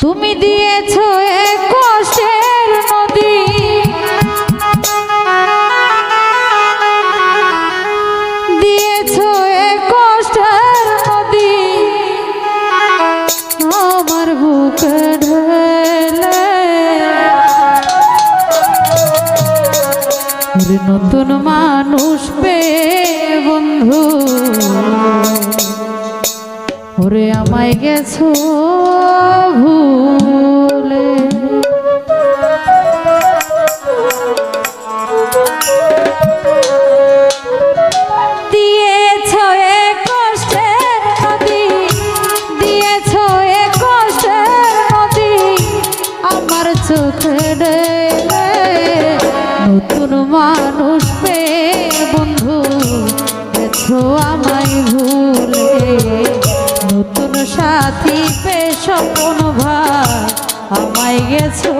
তুমি দিয়েছ কষ্টের নদী। দিয়েছ কষ্টের নদী। আমার বুকে নতুন মানুষ পে বন্ধু। ওরে আমায় গেছো ভুলে। মানুষ পে বন্ধু গেছো আমায় ভুলে। সাথী পে স্বপ্ন ভাই আমায় গেছো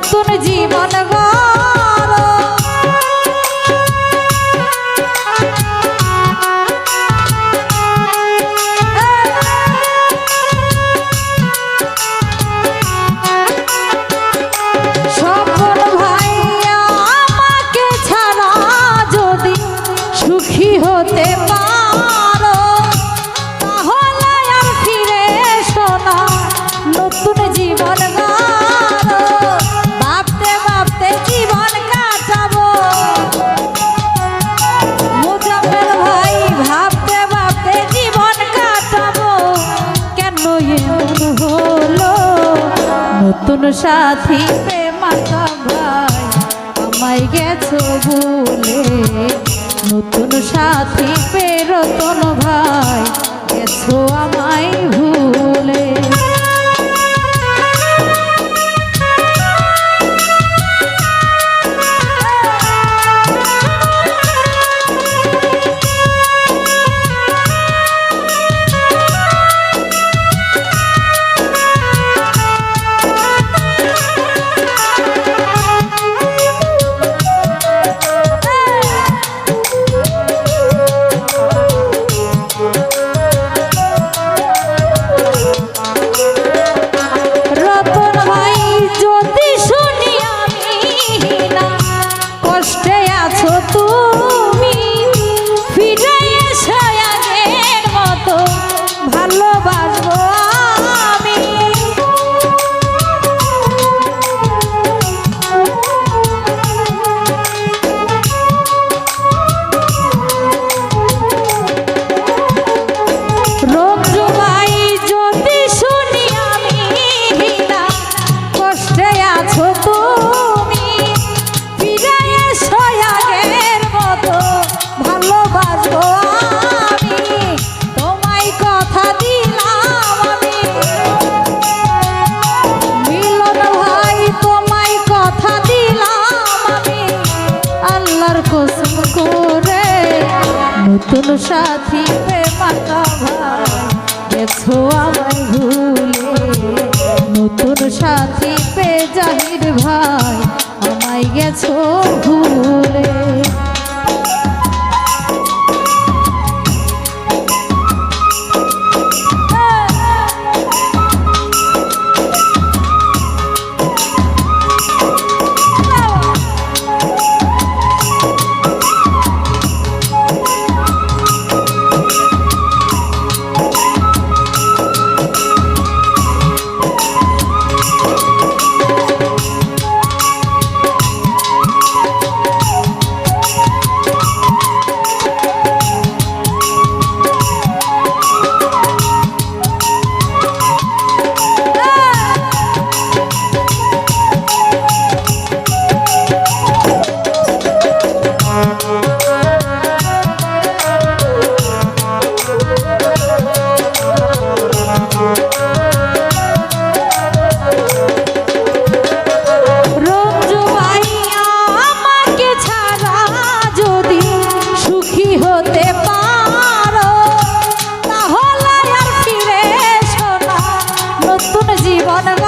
নতুন জীবন গড়ো স্বপন ভাই আমাকে ছাড়া যদি হতে পারো নতুন সাথী প্রেমাতা ভাই? আমায় গেছো ভুলে। নতুন সাথী পেরতন ভাই গেছো আমায় ভুলে। নতুন সাথী প্রেমাতা ভাই। গেছো আমায় ভুলে নতুন সাথী পে জাহির ভাই। আমায় গেছো ভুলে। i don't nit.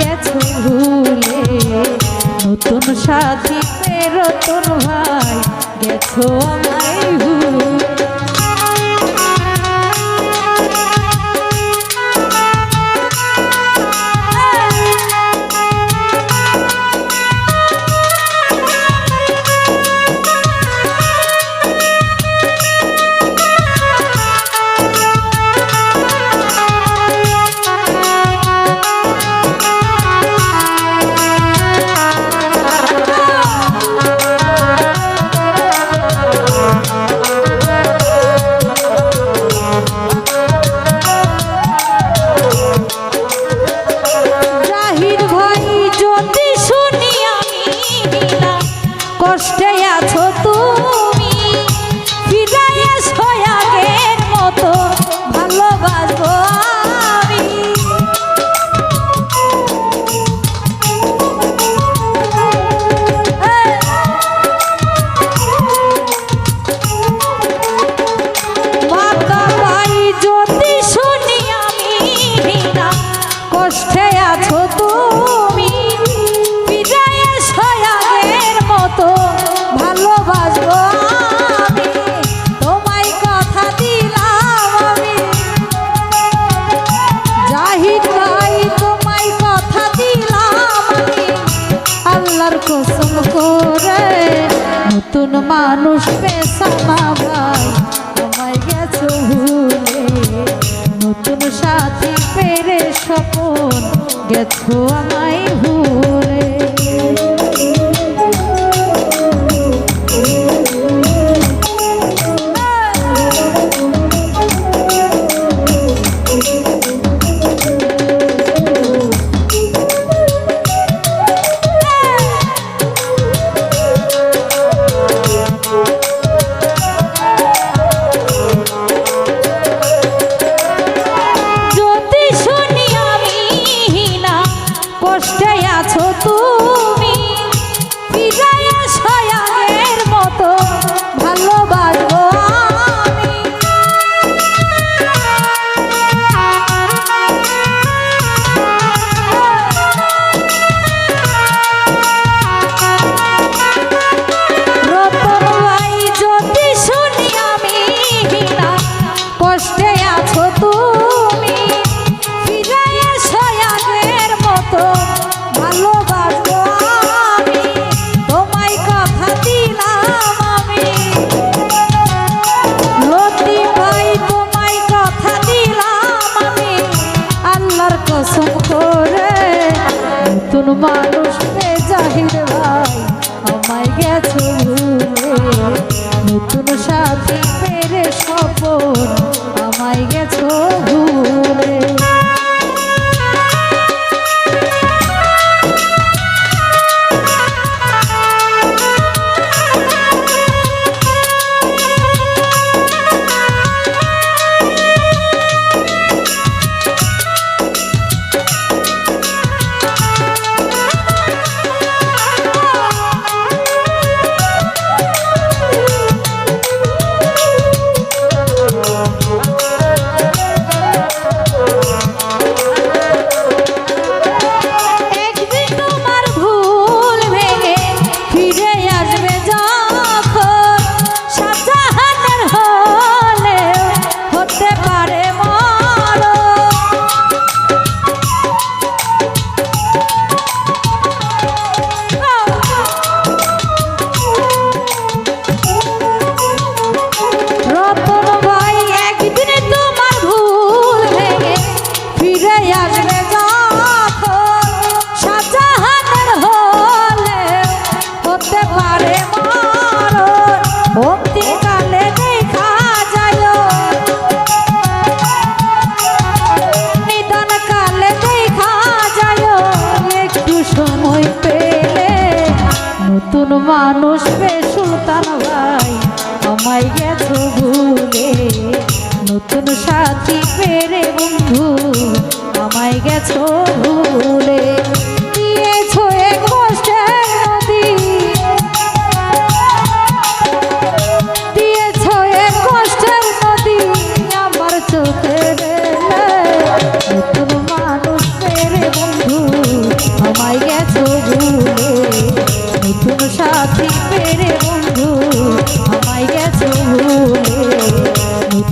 গেছো ভুলে। নতুন সাথী রতন ভাই গেছো আমায় ভুলে। নতুন মানুষ পেশামা ভাই তোমার গেছো ভুলে। নতুন সাথী পেরে সপন গেছো আমায়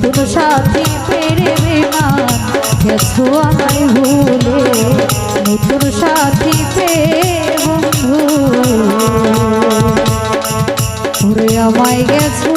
কোনো সাথী পেরে বেমান গেছো আমায় ভুলে। নতুন সাথী পেয়ে বন্ধু আমায় গেছো।